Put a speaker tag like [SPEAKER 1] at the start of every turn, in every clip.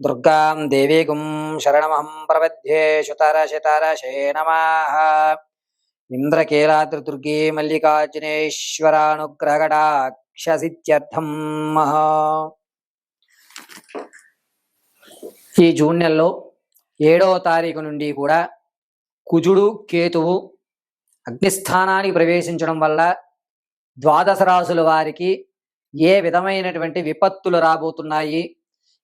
[SPEAKER 1] దుర్గాం దేవీగుం శరణమహం ప్రపద్యే శుతరశతరశే నమః ఇంద్రకీలాద్రిదుర్గే మల్లికార్జునేశ్వరానుగ్రహకటాక్షసిత్యర్థం ఈ జూన్ నెలలో ఏడవ తారీఖు నుండి కూడా కుజుడు కేతువు అగ్నిస్థానానికి ప్రవేశించడం వల్ల ద్వాదశ రాసుల వారికి ఏ విధమైనటువంటి విపత్తులు రాబోతున్నాయి?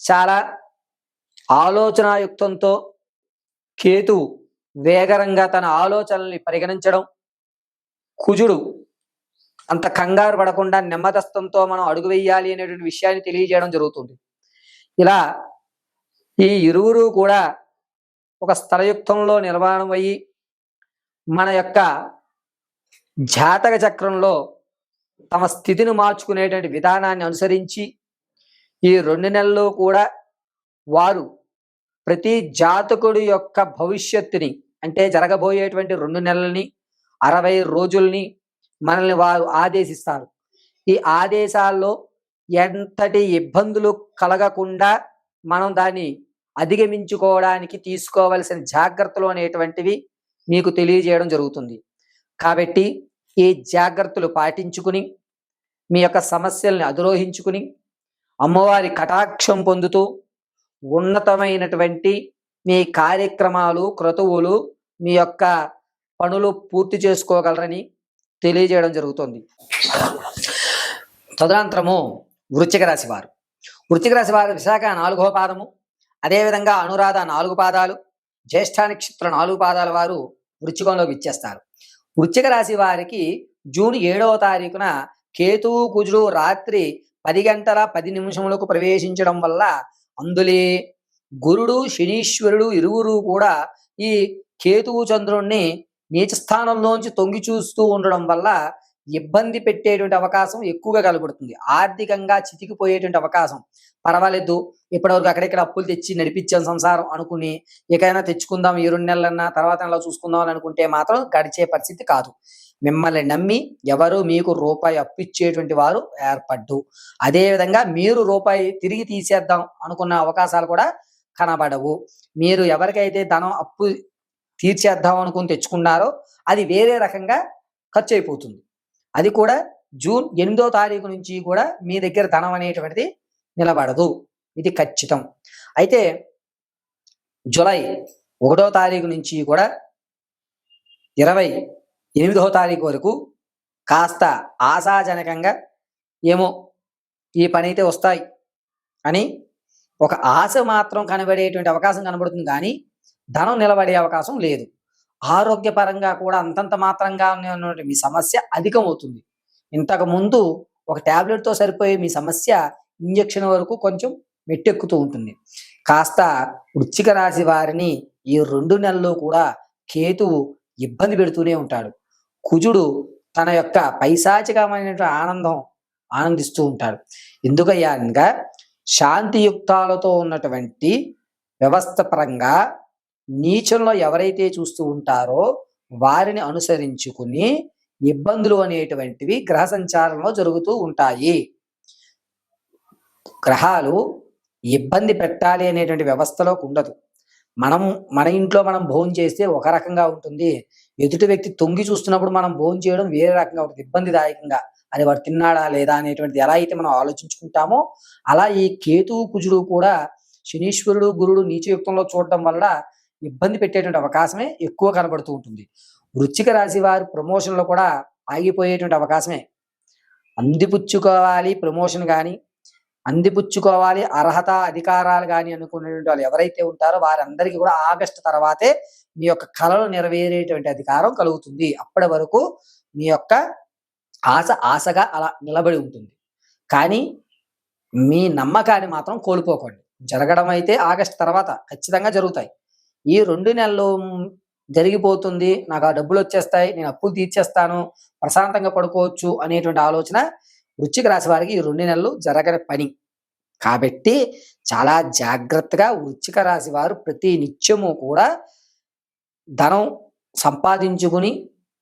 [SPEAKER 1] చాలా ఆలోచనాయుక్తంతో కేతువు వేగరంగా తన ఆలోచనల్ని పరిగణించడం కుజుడు అంత కంగారు పడకుండా నెమ్మదస్తంతో మనం అడుగు వేయాలి అనేటువంటి విషయాన్ని తెలియజేయడం జరుగుతుంది. ఇలా ఈ ఇరువురు కూడా ఒక స్థలయుక్తంలో నిర్మాణం అయ్యి మన యొక్క జాతక చక్రంలో తమ స్థితిని మార్చుకునేటువంటి విధానాన్ని అనుసరించి ఈ రెండు నెలల్లో కూడా వారు ప్రతి జాతకుడి యొక్క భవిష్యత్తుని అంటే జరగబోయేటువంటి రెండు నెలల్ని అరవై రోజుల్ని మనల్ని వారు ఆదేశిస్తారు. ఈ ఆదేశాల్లో ఎంతటి ఇబ్బందులు కలగకుండా మనం దాన్ని అధిగమించుకోవడానికి తీసుకోవలసిన జాగ్రత్తలు అనేటువంటివి మీకు తెలియజేయడం జరుగుతుంది. కాబట్టి ఈ జాగ్రత్తలు పాటించుకుని మీ యొక్క సమస్యల్ని అధిరోహించుకుని అమ్మవారి కటాక్షం పొందుతూ ఉన్నతమైనటువంటి మీ కార్యక్రమాలు క్రతువులు మీ యొక్క పనులు పూర్తి చేసుకోగలరని తెలియజేయడం జరుగుతుంది. తదనంతరము వృశ్చిక రాశి వారు. వృశ్చిక రాశి వారు విశాఖ నాలుగో పాదము అదేవిధంగా అనురాధ నాలుగు పాదాలు జ్యేష్ఠ నక్షత్ర నాలుగు పాదాల వారు వృచ్చికంలోకి ఇచ్చేస్తారు వృశ్చిక రాశి వారికి జూన్ ఏడవ తారీఖున కేతువు కుజుడు రాత్రి పది గంటల పది నిమిషములకు ప్రవేశించడం వల్ల అందులే గురుడు శనీశ్వరుడు ఇరువురు కూడా ఈ కేతువు చంద్రుణ్ణి నీచస్థానంలోంచి తొంగి చూస్తూ ఉండడం వల్ల ఇబ్బంది పెట్టేటువంటి అవకాశం ఎక్కువగా కలబడుతుంది ఆర్థికంగా చితికిపోయేటువంటి అవకాశం. పర్వాలేదు ఇప్పటివరకు అక్కడిక్కడ అప్పులు తెచ్చి నడిపించాం సంసారం అనుకుని ఎక్కడైనా తెచ్చుకుందాం ఈ రెండు నెలలన్నా తర్వాత నెల చూసుకుందాం అని అనుకుంటే మాత్రం గడిచే పరిస్థితి కాదు. మిమ్మల్ని నమ్మి ఎవరు మీకు రూపాయి అప్పు ఇచ్చేటువంటి వారు ఏర్పడ్డు. అదేవిధంగా మీరు రూపాయి తిరిగి తీసేద్దాం అనుకున్న అవకాశాలు కూడా కనబడవు. మీరు ఎవరికైతే ధనం అప్పు తీర్చేద్దాం అనుకుని తెచ్చుకున్నారో అది వేరే రకంగా ఖర్చు అయిపోతుంది అది కూడా జూన్ ఎనిమిదో తారీఖు నుంచి కూడా మీ దగ్గర ధనం అనేటువంటిది నిలబడదు. ఇది ఖచ్చితం. అయితే జూలై ఒకటో తారీఖు నుంచి కూడా ఇరవై ఎనిమిదవ తారీఖు వరకు కాస్త ఆశాజనకంగా ఏమో ఈ పని అయితే వస్తాయి అని ఒక ఆశ మాత్రం కనబడేటువంటి అవకాశం కనబడుతుంది కానీ ధనం నిలబడే అవకాశం లేదు. ఆరోగ్యపరంగా కూడా అంతంత మాత్రంగా ఉన్నటువంటి మీ సమస్య అధికమవుతుంది. ఇంతకు ముందు ఒక టాబ్లెట్తో సరిపోయే మీ సమస్య ఇంజక్షన్ వరకు కొంచెం మెట్టెక్కుతూ ఉంటుంది. కాస్త వృచ్చిక రాశి వారిని ఈ రెండు నెలల్లో కూడా కేతువు ఇబ్బంది పెడుతూనే ఉంటాడు. కుజుడు తన యొక్క పైశాచికమైనటువంటి ఆనందం ఆనందిస్తూ ఉంటాడు. ఎందుకయ్యా అనగా శాంతియుక్తాలతో ఉన్నటువంటి వ్యవస్థ పరంగా నీచంలో ఎవరైతే చూస్తూ ఉంటారో వారిని అనుసరించుకుని ఇబ్బందులు అనేటువంటివి గ్రహ సంచారంలో జరుగుతూ ఉంటాయి. గ్రహాలు ఇబ్బంది పెట్టాలి అనేటువంటి వ్యవస్థలోకి ఉండదు. మనం మన ఇంట్లో మనం భోజనం చేస్తే ఒక రకంగా ఉంటుంది. ఎదుటి వ్యక్తి తొంగి చూస్తున్నప్పుడు మనం భోజనం చేయడం వేరే రకంగా ఉంటుంది ఇబ్బందిదాయకంగా. అది వాడు తిన్నాడా లేదా అనేటువంటిది ఎలా అయితే మనం ఆలోచించుకుంటామో అలా ఈ కేతువు కుజుడు కూడా శనీశ్వరుడు గురుడు నీచయుక్తంలో చూడటం వల్ల ఇబ్బంది పెట్టేటువంటి అవకాశమే ఎక్కువ కనబడుతూ ఉంటుంది. వృచ్చిక రాశి వారు ప్రమోషన్లో కూడా ఆగిపోయేటువంటి అవకాశమే. అందిపుచ్చుకోవాలి ప్రమోషన్ కానీ అందిపుచ్చుకోవాలి అర్హత అధికారాలు కానీ అనుకునేటువంటి వాళ్ళు ఎవరైతే ఉంటారో వారందరికీ కూడా ఆగస్టు తర్వాతే మీ యొక్క కళలు నెరవేరేటువంటి అధికారం కలుగుతుంది. అప్పటి వరకు మీ యొక్క ఆశ ఆశగా అలా నిలబడి ఉంటుంది. కానీ మీ నమ్మకాన్ని మాత్రం కోల్పోకండి. జరగడం అయితే ఆగస్టు తర్వాత ఖచ్చితంగా జరుగుతాయి. ఈ రెండు నెలలు జరిగిపోతుంది. నాకు ఆ డబ్బులు వచ్చేస్తాయి. నేను అప్పులు తీర్చేస్తాను. ప్రశాంతంగా పడుకోవచ్చు అనేటువంటి ఆలోచన వృచ్చిక రాశి వారికి ఈ రెండు నెలలు జరగని పని. కాబట్టి చాలా జాగ్రత్తగా వృచ్చిక రాశి వారు ప్రతి నిత్యము కూడా ధనం సంపాదించుకుని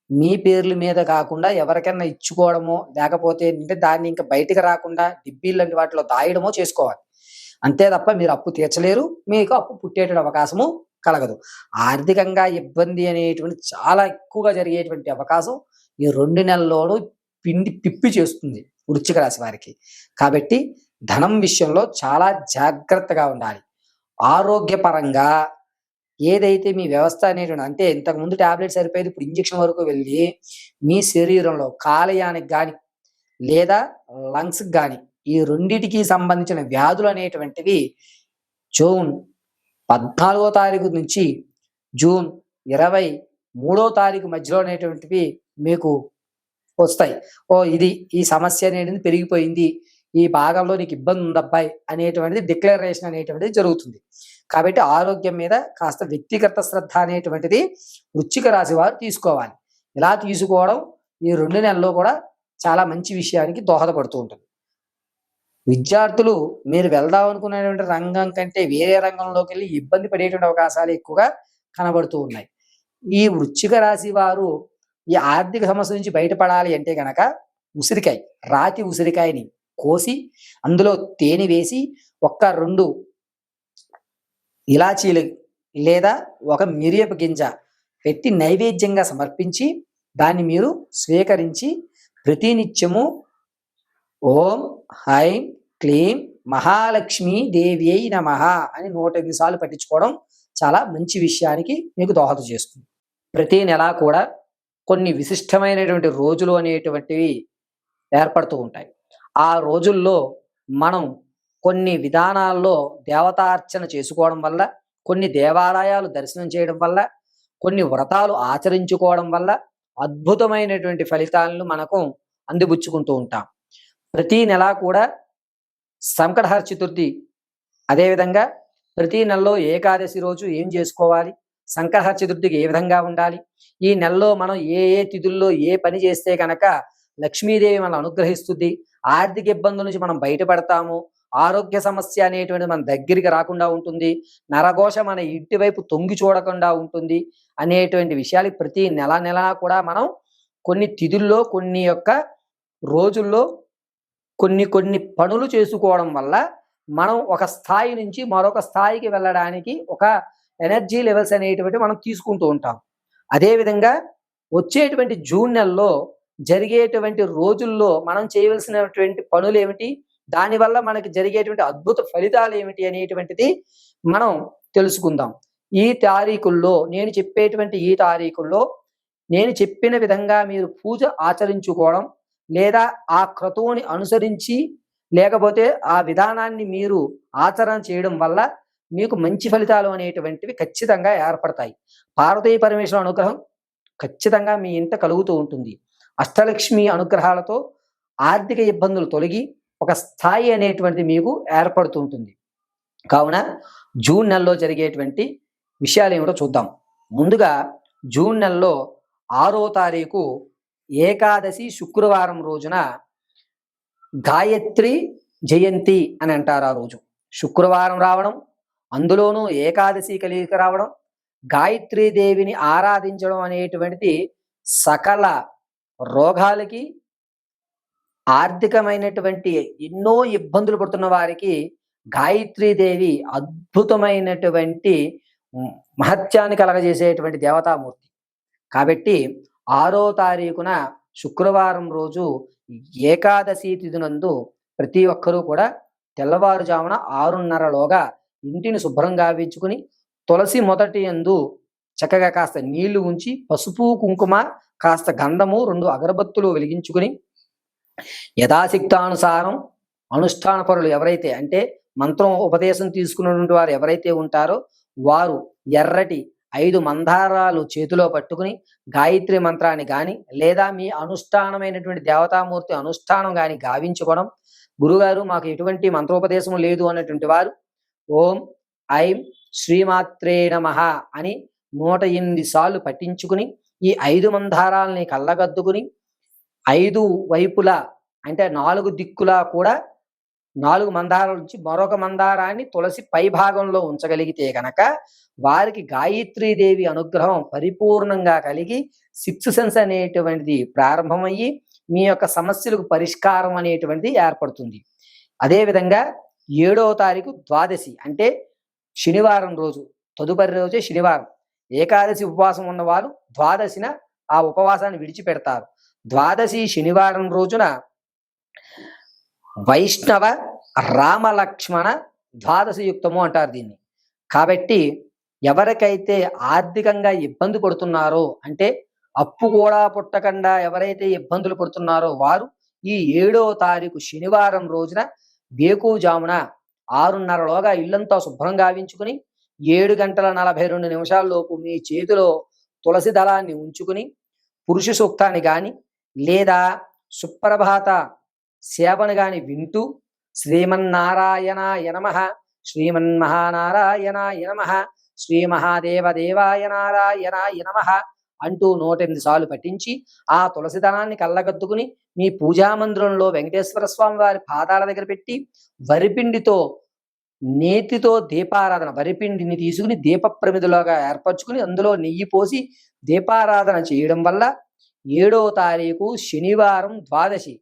[SPEAKER 1] మీ పేర్ల మీద కాకుండా ఎవరికైనా ఇచ్చుకోవడమో లేకపోతే అంటే దాన్ని ఇంకా బయటకు రాకుండా డిబ్బీలు లాంటి వాటిలో దాయడమో చేసుకోవాలి. అంతే తప్ప మీరు అప్పు తీర్చలేరు మీకు అప్పు పుట్టేటువంటి అవకాశము కలగదు. ఆర్థికంగా ఇబ్బంది అనేటువంటి చాలా ఎక్కువగా జరిగేటువంటి అవకాశం ఈ రెండు నెలల్లోనూ పిండి పిప్పి చేస్తుంది వృచ్చిక రాశి వారికి. కాబట్టి ధనం విషయంలో చాలా జాగ్రత్తగా ఉండాలి. ఆరోగ్యపరంగా ఏదైతే మీ వ్యవస్థ అనేటువంటి అంటే ఇంతకుముందు ట్యాబ్లెట్ సరిపోయేది ఇప్పుడు ఇంజక్షన్ వరకు వెళ్ళి మీ శరీరంలో కాలేయానికి కానీ లేదా లంగ్స్కి కానీ ఈ రెండిటికి సంబంధించిన వ్యాధులు అనేటువంటివి జూన్ పద్నాలుగో తారీఖు నుంచి జూన్ ఇరవై మూడో తారీఖు మధ్యలో అనేటువంటివి మీకు వస్తాయి. ఓ ఇది ఈ సమస్య అనేది పెరిగిపోయింది. ఈ భాగంలో నీకు ఇబ్బంది ఉంది అబ్బాయి అనేటువంటిది డిక్లరేషన్ అనేటువంటిది జరుగుతుంది. కాబట్టి ఆరోగ్యం మీద కాస్త వ్యక్తిగత శ్రద్ధ అనేటువంటిది వృచ్చిక రాశి వారు తీసుకోవాలి. ఇలా తీసుకోవడం ఈ రెండు నెలల్లో కూడా చాలా మంచి విషయానికి దోహదపడుతూ ఉంటుంది. విద్యార్థులు మీరు వెళ్దాం అనుకునేటువంటి రంగం కంటే వేరే రంగంలోకి వెళ్ళి ఇబ్బంది పడేటువంటి అవకాశాలు ఎక్కువగా కనబడుతూ ఉన్నాయి. ఈ వృచ్చిక రాశి వారు ఈ ఆర్థిక సమస్య నుంచి బయటపడాలి అంటే గనక ఉసిరికాయ రాతి ఉసిరికాయని కోసి అందులో తేనె వేసి ఒక్క రెండు ఇలాచీలు లేదా ఒక మిరియపు గింజ పెట్టి నైవేద్యంగా సమర్పించి దాన్ని మీరు స్వీకరించి ప్రతినిత్యము ఓం హైం క్లీం మహాలక్ష్మి దేవి అయి నమ అని నూట ఎనిమిది సార్లు పట్టించుకోవడం చాలా మంచి విషయానికి మీకు దోహదం చేస్తుంది. ప్రతి నెల కూడా కొన్ని విశిష్టమైనటువంటి రోజులు అనేటువంటివి ఏర్పడుతూ ఉంటాయి. ఆ రోజుల్లో మనం కొన్ని విధానాల్లో దేవతార్చన చేసుకోవడం వల్ల కొన్ని దేవాలయాలు దర్శనం చేయడం వల్ల కొన్ని వ్రతాలు ఆచరించుకోవడం వల్ల అద్భుతమైనటువంటి ఫలితాలను మనకు అందిపుచ్చుకుంటూ ఉంటాం. ప్రతి నెల కూడా సంకటహర చతుర్థి అదేవిధంగా ప్రతి నెలలో ఏకాదశి రోజు ఏం చేసుకోవాలి? సంకటహర చతుర్థికి ఏ విధంగా ఉండాలి? ఈ నెలలో మనం ఏ ఏ తిథుల్లో ఏ పని చేస్తే కనుక లక్ష్మీదేవి మనం అనుగ్రహిస్తుంది? ఆర్థిక ఇబ్బందుల నుంచి మనం బయటపడతాము? ఆరోగ్య సమస్య అనేటువంటిది మన దగ్గరికి రాకుండా ఉంటుంది. నరఘోష మన ఇంటి వైపు తొంగి చూడకుండా ఉంటుంది అనేటువంటి విషయాలు ప్రతి నెల నెల కూడా మనం కొన్ని తిథుల్లో కొన్ని యొక్క రోజుల్లో కొన్ని కొన్ని పనులు చేసుకోవడం వల్ల మనం ఒక స్థాయి నుంచి మరొక స్థాయికి వెళ్ళడానికి ఒక ఎనర్జీ లెవెల్స్ అనేటువంటి మనం తీసుకుంటూ ఉంటాం. అదేవిధంగా వచ్చేటువంటి జూన్ నెలలో జరిగేటువంటి రోజుల్లో మనం చేయవలసినటువంటి పనులు ఏమిటి? దానివల్ల మనకి జరిగేటువంటి అద్భుత ఫలితాలు ఏమిటి అనేటువంటిది మనం తెలుసుకుందాం. ఈ తారీఖుల్లో నేను చెప్పేటువంటి ఈ తారీఖుల్లో నేను చెప్పిన విధంగా మీరు పూజ ఆచరించుకోవడం లేదా ఆ క్రతువుని అనుసరించి లేకపోతే ఆ విధానాన్ని మీరు ఆచరణ చేయడం వల్ల మీకు మంచి ఫలితాలు అనేటువంటివి ఖచ్చితంగా ఏర్పడతాయి. పార్వతీ పరమేశ్వర అనుగ్రహం ఖచ్చితంగా మీ ఇంట కలుగుతూ ఉంటుంది. అష్టలక్ష్మి అనుగ్రహాలతో ఆర్థిక ఇబ్బందులు తొలగి ఒక స్థాయి అనేటువంటి మీకు ఏర్పడుతూ ఉంటుంది. కావున జూన్ నెలలో జరిగేటువంటి విషయాలు ఏమిటో చూద్దాం. ముందుగా జూన్ నెలలో ఆరో తారీఖు ఏకాదశి శుక్రవారం రోజున గాయత్రి జయంతి అని అంటారు ఆ రోజు. శుక్రవారం రావడం అందులోనూ ఏకాదశి కలిగి రావడం గాయత్రీ దేవిని ఆరాధించడం అనేటువంటిది సకల రోగాలకి ఆర్థికమైనటువంటి ఎన్నో ఇబ్బందులు పడుతున్న వారికి గాయత్రీదేవి అద్భుతమైనటువంటి మహత్యాన్ని కలగజేసేటువంటి దేవతామూర్తి. కాబట్టి ఆరో తారీఖున శుక్రవారం రోజు ఏకాదశి తిథినందు ప్రతి ఒక్కరూ కూడా తెల్లవారుజామున ఆరున్నరలోగా ఇంటిని శుభ్రంగా గావించుకుని తులసి మొదటి యందు చక్కగా కాస్త నీళ్ళు ఉంచి పసుపు కుంకుమ కాస్త గంధము రెండు అగరబత్తులు వెలిగించుకుని యథాశక్తానుసారం అనుష్ఠాన పరులు ఎవరైతే అంటే మంత్రం ఉపదేశం తీసుకున్నటువంటి వారు ఎవరైతే ఉంటారో వారు ఎర్రటి ఐదు మందారాలు చేతిలో పట్టుకుని గాయత్రి మంత్రాన్ని కానీ లేదా మీ అనుష్ఠానమైనటువంటి దేవతామూర్తి అనుష్ఠానం కానీ గావించుకోవడం. గురుగారు మాకు ఎటువంటి మంత్రోపదేశం లేదు అన్నటువంటి వారు ఓం ఐం శ్రీమాత్రే నమ అని నూట ఎనిమిది సార్లు పట్టించుకుని ఈ ఐదు మందారాలని కళ్ళగద్దుకుని ఐదు వైపులా అంటే నాలుగు దిక్కులా కూడా నాలుగు మందారాల నుంచి మరొక మందారాన్ని తులసి పై భాగంలో ఉంచగలిగితే గనక వారికి గాయత్రీదేవి అనుగ్రహం పరిపూర్ణంగా కలిగి సిక్స్ సెన్స్ అనేటువంటిది ప్రారంభమయ్యి మీ యొక్క సమస్యలకు పరిష్కారం అనేటువంటిది ఏర్పడుతుంది. అదేవిధంగా ఏడవ తారీఖు ద్వాదశి అంటే శనివారం రోజు తదుపరి రోజే శనివారం. ఏకాదశి ఉపవాసం ఉన్నవారు ద్వాదశిన ఆ ఉపవాసాన్ని విడిచిపెడతారు. ద్వాదశి శనివారం రోజున వైష్ణవ రామలక్ష్మణ ద్వాదశ యుక్తము అంటారు దీన్ని. కాబట్టి ఎవరికైతే ఆర్థికంగా ఇబ్బంది పడుతున్నారో అంటే అప్పు కూడా పుట్టకుండా ఎవరైతే ఇబ్బందులు పడుతున్నారో వారు ఈ ఏడో తారీఖు శనివారం రోజున వేకువజామున ఆరున్నరలోగా ఇల్లంతా శుభ్రం గావించుకుని ఏడు గంటల నలభై రెండు నిమిషాల్లోపు మీ చేతిలో తులసి దళాన్ని ఉంచుకుని పురుష సూక్తాన్ని కానీ లేదా సుప్రభాత సేవను గాని వింటూ శ్రీమన్నారాయణాయ నమ శ్రీమన్మహానారాయణాయ నమ శ్రీ మహాదేవదేవాయ నారాయణాయ నమ అంటూ నూట ఎనిమిది సార్లు పఠించి ఆ తులసిదనాన్ని కళ్ళగద్దుకుని మీ పూజా మందిరంలో వెంకటేశ్వర స్వామి వారి పాదాల దగ్గర పెట్టి వరిపిండితో నేతితో దీపారాధన వరిపిండిని తీసుకుని దీప ప్రమిదిలోగా ఏర్పరచుకుని అందులో నెయ్యి పోసి దీపారాధన చేయడం వల్ల ఏడో తారీఖు శనివారం ద్వాదశి.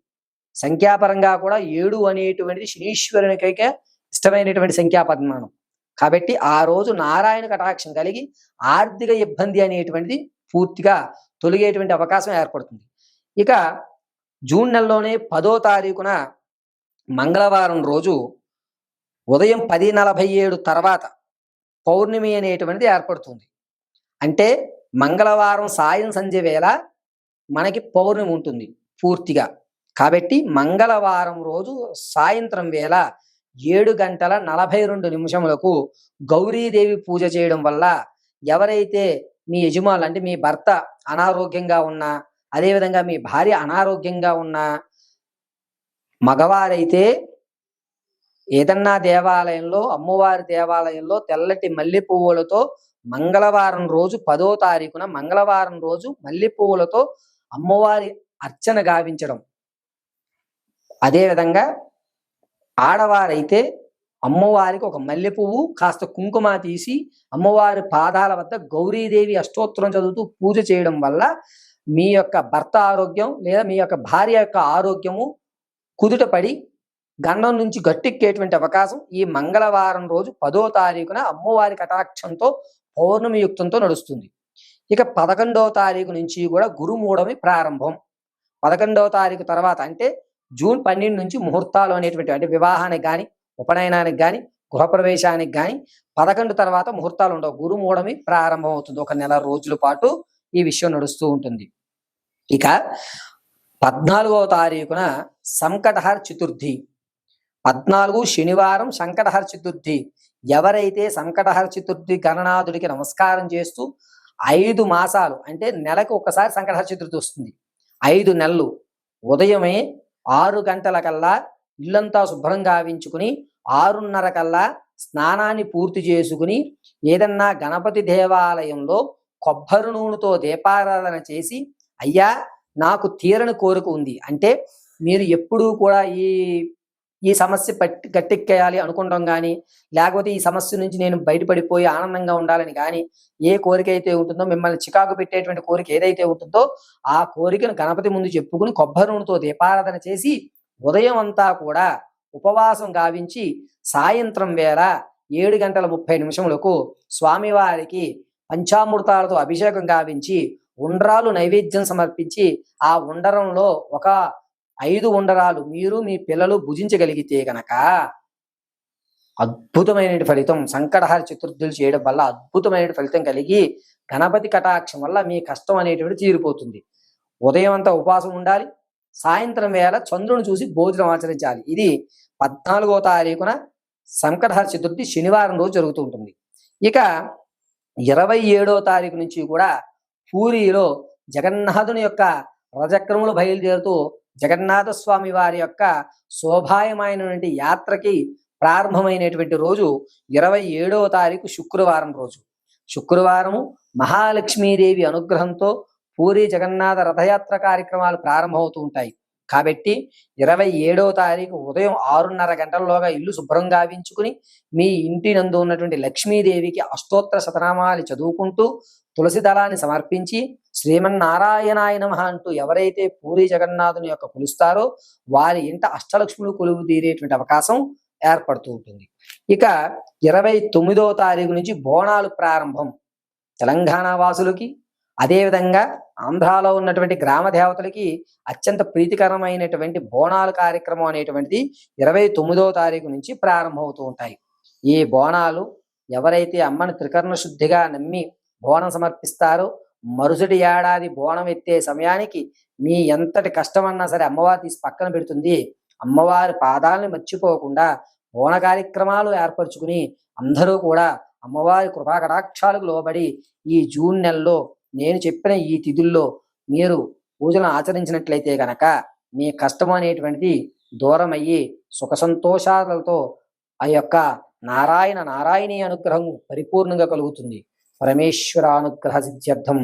[SPEAKER 1] సంఖ్యాపరంగా కూడా ఏడు అనేటువంటిది శనీశ్వరునికైతే ఇష్టమైనటువంటి సంఖ్యాపద్మానం. కాబట్టి ఆ రోజు నారాయణ కటాక్షం కలిగి ఆర్థిక ఇబ్బంది అనేటువంటిది పూర్తిగా తొలగేటువంటి అవకాశం ఏర్పడుతుంది. ఇక జూన్ నెలలోనే పదో తారీఖున మంగళవారం రోజు ఉదయం పది నలభై ఏడు తర్వాత పౌర్ణమి అనేటువంటిది ఏర్పడుతుంది. అంటే మంగళవారం సాయం సంధ్య వేళ మనకి పౌర్ణమి ఉంటుంది పూర్తిగా. కాబట్టి మంగళవారం రోజు సాయంత్రం వేళ ఏడు గంటల నలభై రెండు నిమిషములకు గౌరీదేవి పూజ చేయడం వల్ల ఎవరైతే మీ యజమానులు అంటే మీ భర్త అనారోగ్యంగా ఉన్నా అదేవిధంగా మీ భార్య అనారోగ్యంగా ఉన్నా మగవారైతే ఏదన్నా దేవాలయంలో అమ్మవారి దేవాలయంలో తెల్లటి మల్లె పువ్వులతో మంగళవారం రోజు పదో తారీఖున మంగళవారం రోజు మల్లె పువ్వులతో అమ్మవారి అర్చన గావించడం. అదేవిధంగా ఆడవారైతే అమ్మవారికి ఒక మల్లె పువ్వు కాస్త కుంకుమ తీసి అమ్మవారి పాదాల వద్ద గౌరీదేవి అష్టోత్తరం చదువుతూ పూజ చేయడం వల్ల మీ యొక్క భర్త ఆరోగ్యం లేదా మీ యొక్క భార్య యొక్క ఆరోగ్యము కుదుటపడి గండం నుంచి గట్టెక్కేటువంటి అవకాశం ఈ మంగళవారం రోజు పదో తారీఖున అమ్మవారి కటాక్షంతో పౌర్ణమి యుక్తంతో నడుస్తుంది. ఇక పదకొండవ తారీఖు నుంచి కూడా గురుమూఢమి ప్రారంభం. పదకొండవ తారీఖు తర్వాత అంటే జూన్ పన్నెండు నుంచి ముహూర్తాలు అనేటువంటి అంటే వివాహానికి కానీ ఉపనయనానికి కానీ గృహప్రవేశానికి కానీ పదకొండు తర్వాత ముహూర్తాలు ఉండవు. గురుమూఢమి ప్రారంభం అవుతుంది ఒక నెల రోజుల పాటు ఈ విషయం నడుస్తూ ఉంటుంది. ఇక పద్నాలుగవ తారీఖున సంకటహర్ చతుర్థి. పద్నాలుగు శనివారం సంకటహర చతుర్థి. ఎవరైతే సంకటహర చతుర్థి గణనాథుడికి నమస్కారం చేస్తూ ఐదు మాసాలు అంటే నెలకు ఒకసారి సంకటహర చతుర్థి వస్తుంది. ఐదు నెలలు. ఉదయమే ఆరు గంటల కల్లా ఇల్లంతా శుభ్రం గావించుకుని ఆరున్నర కల్లా స్నానాన్ని పూర్తి చేసుకుని ఏదన్నా గణపతి దేవాలయంలో కొబ్బరి నూనెతో దీపారాధన చేసి అయ్యా నాకు తీరని కోరిక ఉంది. అంటే మీరు ఎప్పుడూ కూడా ఈ ఈ సమస్య పట్టి గట్టెక్కేయాలి అనుకుంటాం కానీ లేకపోతే ఈ సమస్య నుంచి నేను బయటపడిపోయి ఆనందంగా ఉండాలని కానీ ఏ కోరిక అయితే ఉంటుందో మిమ్మల్ని చికాకు పెట్టేటువంటి కోరిక ఏదైతే ఉంటుందో ఆ కోరికను గణపతి ముందు చెప్పుకుని కొబ్బరి నూనెతో దీపారాధన చేసి ఉదయం అంతా కూడా ఉపవాసం గావించి సాయంత్రం వేళ ఏడు గంటల ముప్పై నిమిషములకు స్వామివారికి పంచామృతాలతో అభిషేకం గావించి ఉండ్రాలు నైవేద్యం సమర్పించి ఆ ఉండరంలో ఒక ఐదు ఉండరాలు మీరు మీ పిల్లలు భుజించగలిగితే గనక అద్భుతమైన ఫలితం సంకటహార చతుర్థులు చేయడం వల్ల అద్భుతమైన ఫలితం కలిగి గణపతి కటాక్షం వల్ల మీ కష్టం అనేటువంటి తీరిపోతుంది. ఉదయం అంతా ఉపవాసం ఉండాలి. సాయంత్రం వేళ చంద్రుని చూసి భోజనం ఆచరించాలి. ఇది పద్నాలుగో తారీఖున సంకటహార చతుర్థి శనివారం రోజు జరుగుతూ ఉంటుంది. ఇక ఇరవై ఏడో తారీఖు నుంచి కూడా పూరిలో జగన్నాథుని యొక్క రజక్రములు బయలుదేరుతూ జగన్నాథ స్వామి వారి యొక్క శోభాయమైనటువంటి యాత్రకి ప్రారంభమైనటువంటి రోజు ఇరవై ఏడవ తారీఖు శుక్రవారం రోజు. శుక్రవారము మహాలక్ష్మీదేవి అనుగ్రహంతో పూరి జగన్నాథ రథయాత్ర కార్యక్రమాలు ప్రారంభమవుతూ ఉంటాయి. కాబట్టి ఇరవై ఏడవ తారీఖు ఉదయం ఆరున్నర గంటల్లోగా ఇల్లు శుభ్రం గావించుకుని మీ ఇంటి నందు ఉన్నటువంటి లక్ష్మీదేవికి అష్టోత్తర శతనామాలు చదువుకుంటూ తులసి దళాన్ని సమర్పించి శ్రీమన్నారాయణాయ నమ అంటూ ఎవరైతే పూరి జగన్నాథుని యొక్క కొలుస్తారో వారి ఇంట అష్టలక్ష్ములు కొలువు తీరేటువంటి అవకాశం ఏర్పడుతూ ఉంటుంది. ఇక ఇరవై తొమ్మిదవ తారీఖు నుంచి బోనాలు ప్రారంభం తెలంగాణ వాసులకి అదేవిధంగా ఆంధ్రాలో ఉన్నటువంటి గ్రామ దేవతలకి అత్యంత ప్రీతికరమైనటువంటి బోనాల కార్యక్రమం అనేటువంటిది ఇరవై తొమ్మిదవ తారీఖు నుంచి ప్రారంభమవుతూ ఉంటాయి. ఈ బోనాలు ఎవరైతే అమ్మను త్రికరణ శుద్ధిగా నమ్మి బోనం సమర్పిస్తారో మరుసటి ఏడాది బోనం ఎత్తే సమయానికి మీ ఎంతటి కష్టమన్నా సరే అమ్మవారు తీసి పక్కన పెడుతుంది. అమ్మవారి పాదాలను మర్చిపోకుండా బోన కార్యక్రమాలు ఏర్పరచుకుని అందరూ కూడా అమ్మవారి కృపా కటాక్షాలకు లోబడి ఈ జూన్ నెలలో నేను చెప్పిన ఈ తిథుల్లో మీరు పూజలను ఆచరించినట్లయితే గనక మీ కష్టం అనేటువంటిది దూరం సుఖ సంతోషాలతో ఆ యొక్క నారాయణ నారాయణీ అనుగ్రహం పరిపూర్ణంగా కలుగుతుంది. పరమేశ్వర అనుగ్రహ సిద్ధ్యర్థం.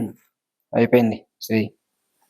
[SPEAKER 1] అయిపోయింది. శ్రీ